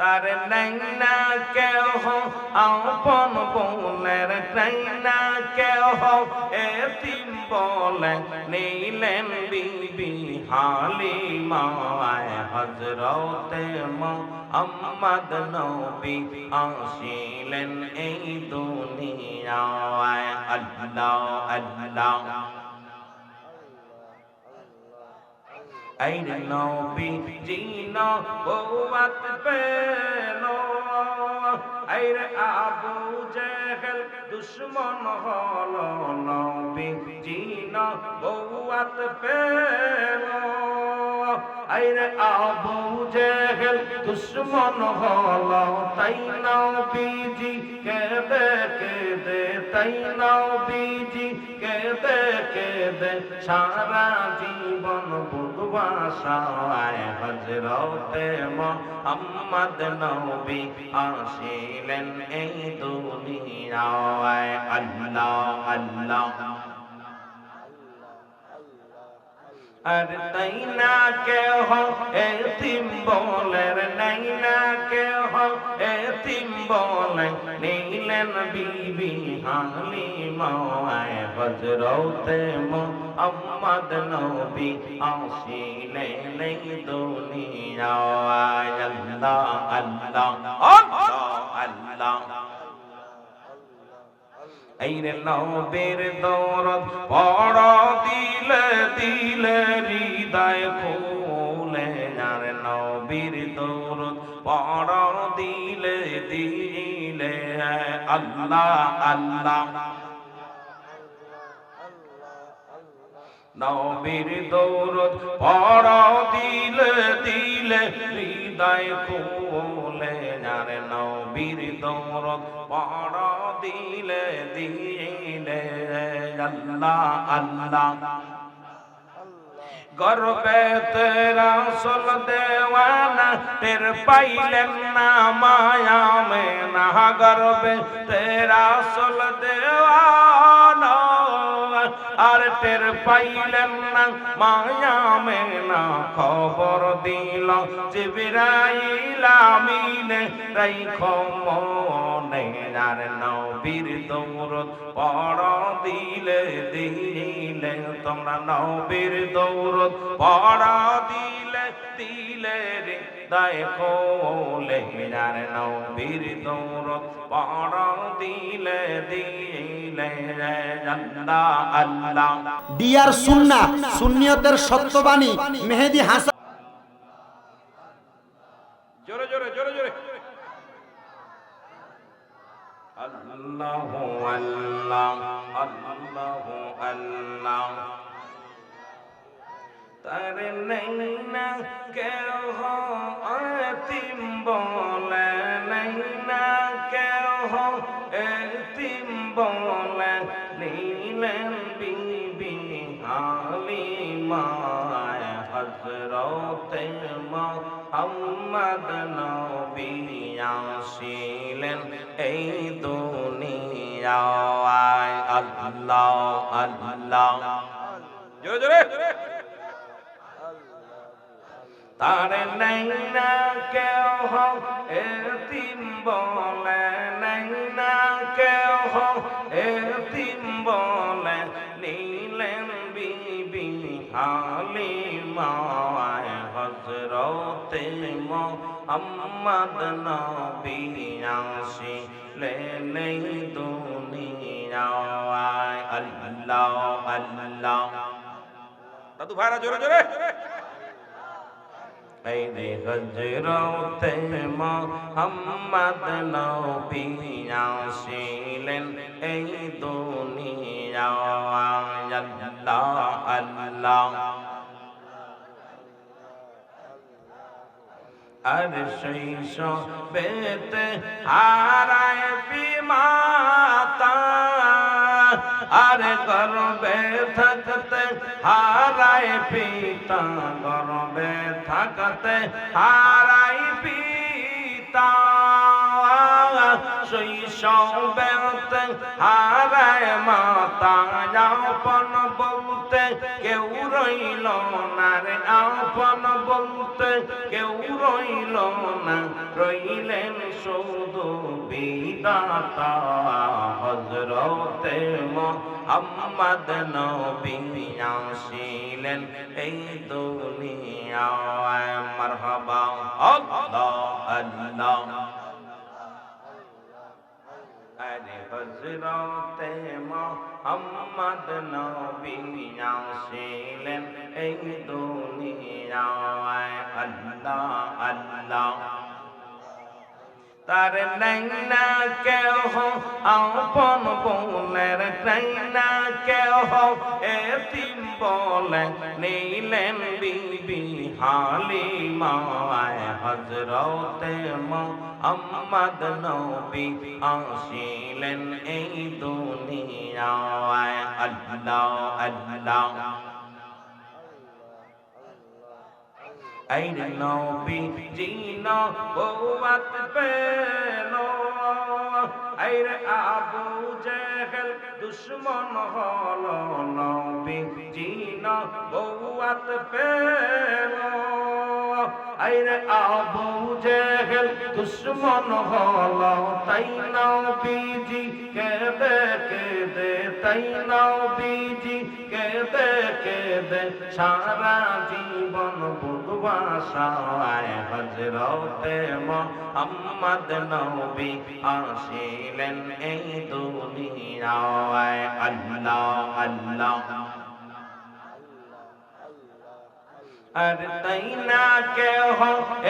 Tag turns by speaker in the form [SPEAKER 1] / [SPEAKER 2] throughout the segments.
[SPEAKER 1] তার নাই না কেহ, আপন বোনের নাই না কেহ। এতিম বলে নিলেন বিবি হালিমায় হজরতে মোহাম্মদ নবী আসিলেন এই দুনিয়ায়। আল্লাহ আল্লাহ। আইরে নবী জিন বৌয়াত পেল আইরে আবু জেহেল দুশ্মন হল নবী জিন বৌয়াত পেল আইরে আবু জেহেল দুশ্মন হল তাই নবীজি কেঁদে কেঁদে, তাই নবীজি কেঁদে কেঁদে সারা জীবন বুধবাসায় হজরতে মোহাম্মদ নবী আসিলেন এই দুনিয়ায়। আল্লাহ আল্লাহ। আর তাই না কেহ এতিম বলের নাই না কেহ এতিম বলে নিলেন বিবি হালিমায় হজরতে মোহাম্মদ নবী আসিলেন এই দুনিয়ায়। আল্লাহ আল্লাহ আল্লাহ আল্লাহ। আইরে নবের দৌরত পড় দিলে দিলে হৃদয় আর নবীর দৌরত পড় দিলে দিলে, আল্লাহ আল্লাহ। নবীর দৌরত পড় দিলে দিলে, হৃদয় খুলে আর নবীর দৌরত পড় দিলে দিলে, আল্লাহ আল্লাহ। গর্বে তেরা সল দেওয়ানা টের পাইলেন না মায়া মে না গর্বে তেরা সল দেওয়ানা আর টের পাইলেন না মায়া মে না খবর দিল জিবরাইল আমিনে রাইখো আর নবীর দৌরত পড় দিলে দিলে তোমরা নবীর দৌরত পড় দিলে দিলে রে দেখো লে আর নবীর দৌরত পড় দিলে দিলে আল্লাহ।
[SPEAKER 2] ডিয়ার সুন্না সুন্নিয়তের সত্যবাণী, মেহেদি হাসান
[SPEAKER 1] জোরে জোরে জোরে জোরে আল্লাহ আল্লাহ আল্লাহ তার নেই না কেহ আতিম বলে নেই না কেহ এতিম বলে, নীলেন বিবি হালিমায় হজরতে মোহাম্মদ নবী আসিলেন এই দুনিয়ায়। আল্লাহ আল্লাহ। জোরে জোরে। তার নাই না কেহ এতিম বলে নাই বলে নীলেন বিবি হালিমায় হজরতে মোহাম্মদ নবী আল্লাহ দাদু ভাইরা, জোরে জোরে। আইরে হজরতে মোহাম্মদ নবী আসিলেন, এই দুনিয়ায় আল্লাহ আল্লাহ। আর শৈশ বেতে হারায় বিমাতা আর গর্বে থাকতে হারায় পিতা গর্বে থাকতে হারাই পিতা। শৈশবেতে হারায় মাতা আপন আপন বলতে কেউ রইল না। রইলেন শুধু বিদাতা হজরতে মোহাম্মদ নবী আসিলেন। এই দুনিয়ায় মারহাবা আল্লাহ আল্লাহ। আরে হজরতে মোহাম্মদ নবী আসিলেন। এই দুনিয়ায় তার নৈনা কেহ, আপন বোনের নৈনা কেহ। এতিম বলে নীলেন বিবি হালিমায় হজরতে মোহাম্মদ নবী আসিলেন এই দুনিয়ায়। আল্লাহ আল্লাহ। আইরে নবী জিন বৌয়াত পেল আইরে আবু জেহেল দুশ্মন হল নবী জিন বৌয়াত পেল আইরে আবু জেহেল দুশ্মন হল, তাই নবীজি কেদে কেদে, তাই নবীজি কেদে কেদে, সারা জীবন বুধবাসায় হজরতে মোহাম্মদ নবী আসিলেন এই দুনিয়ায়। আল্লাহ আল্লাহ। আর তাই না কেহ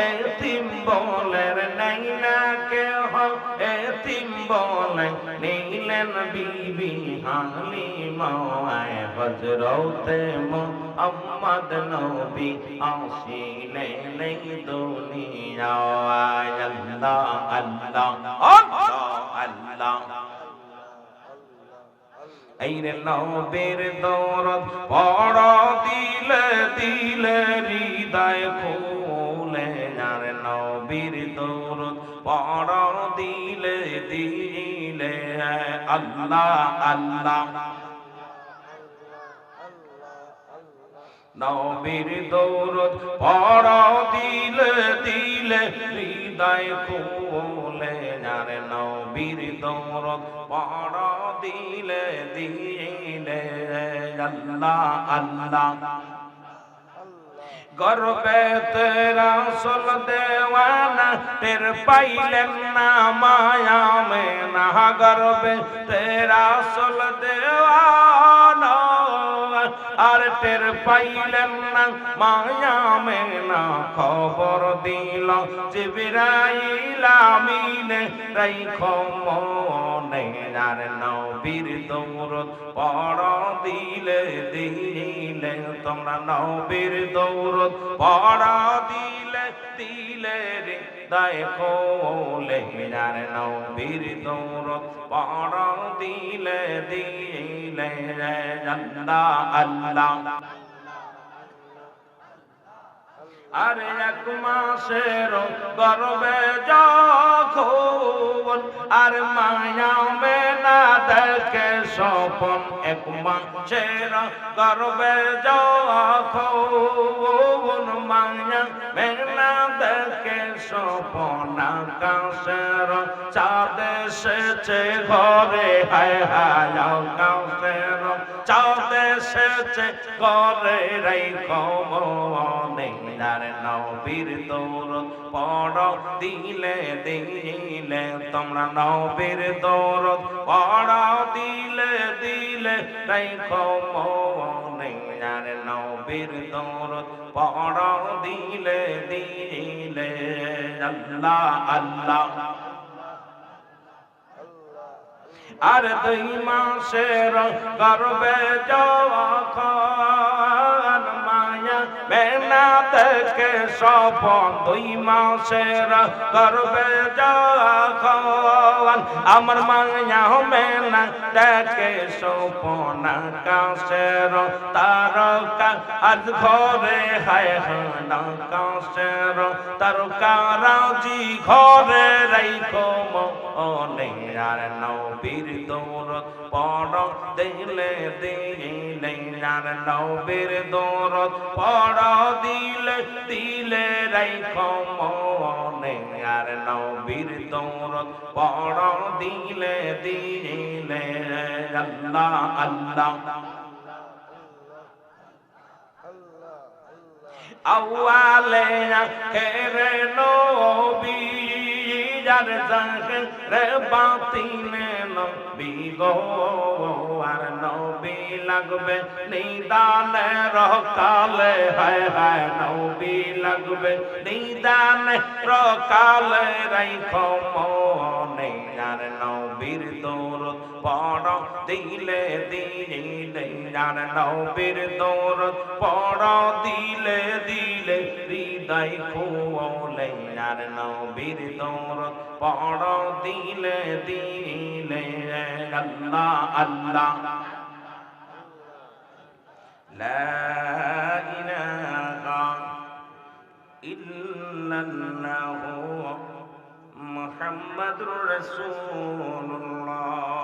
[SPEAKER 1] এতিম বলের নাই না কেহ এতিম বলে নীলেন বিবি হালিমায় হজরতে মোহাম্মদ নবী আসিলেন এই দুনিয়ায় আল্লাহ আল্লাহ আল্লাহ আল্লাহ। আইরে নবের দৌরত পড় দিলে দিলে হৃদয় খুলে। আর নবীর দৌরত পড় দিলে দিলে, আল্লাহ আল্লাহ। নবীর দৌরত পড় দিলে দিলে হৃদয় খুলে। আর নবীর দৌরত পড় দিলে দিলে আল্লাহ আল্লাহ। গর্বে তেরা সল দেওয়ানা, টের পাইলেন না মায়া মে না গর্বে তেরা সল দেওয়ানা আর টের পাইলেন না, মায়া মে না খবর দিল। জিবরাইল আমিনে, রাইখো মনে আর নবীর দৌরত পড় দিলে দিলে, তোমরা নবীর দৌরত পড় দিলে দিলে রে দেখো লে আর নবীর দৌরত পড় দিলে দিলে আল্লাহ আল্লাহ আরে এক মাসের গর্বে যখন আর মায়া মেনা দেখে স্বপন এক মাসের গর্বে যখন মায়া মেনা দেখে স্বপন আকাশের চাঁদ এসেছে ঘরে হায় হায় আকাশের চাঁদ এসেছে ঘরে রাইখো মনে। আর নবীর দৌরত পড়, দিলে দিলে তোমরা নবীর দৌরত পড়, দিলে দিলে রাইখো মনে। আর নবীর দৌরত পড়, দিলে দিলে আল্লাহ আল্লাহ। আর দুই মাসের গর্বে যখন মায়া দেখে সপন দুই মাসের গর্বে যখন আমার মায়া মেনা দেখে সপন আকাশের তারকা আজ ঘরে হায় হান আকাশের তারকা রাজি ঘরে রাইখো নেই আর নবীর দৌরত পড় দিলে দিলে আর নবীর দৌরত পড় দিলে দিলে রাইখ মনে আর নবীর দৌরত পড় দিলে দিলে আল্লাহ আল্লাহ। আউয়ালে আখেরে নবী, যার জাহরে বাতিনে নবী গো, আর নবী লাগবে নিদানে রকালে, হায় হায় নবী লাগবে নিদানে রকালে, রাইখো মনে, আর নবীর দৌলত পড় দিলে দিলে, আর নবীর দৌলত পড় দিলে দিলে, হৃদয় খোলে আর নবীর দৌলত পড় দিলে দিলে আল্লাহ আল্লাহ لا إله إلا الله محمد رسول الله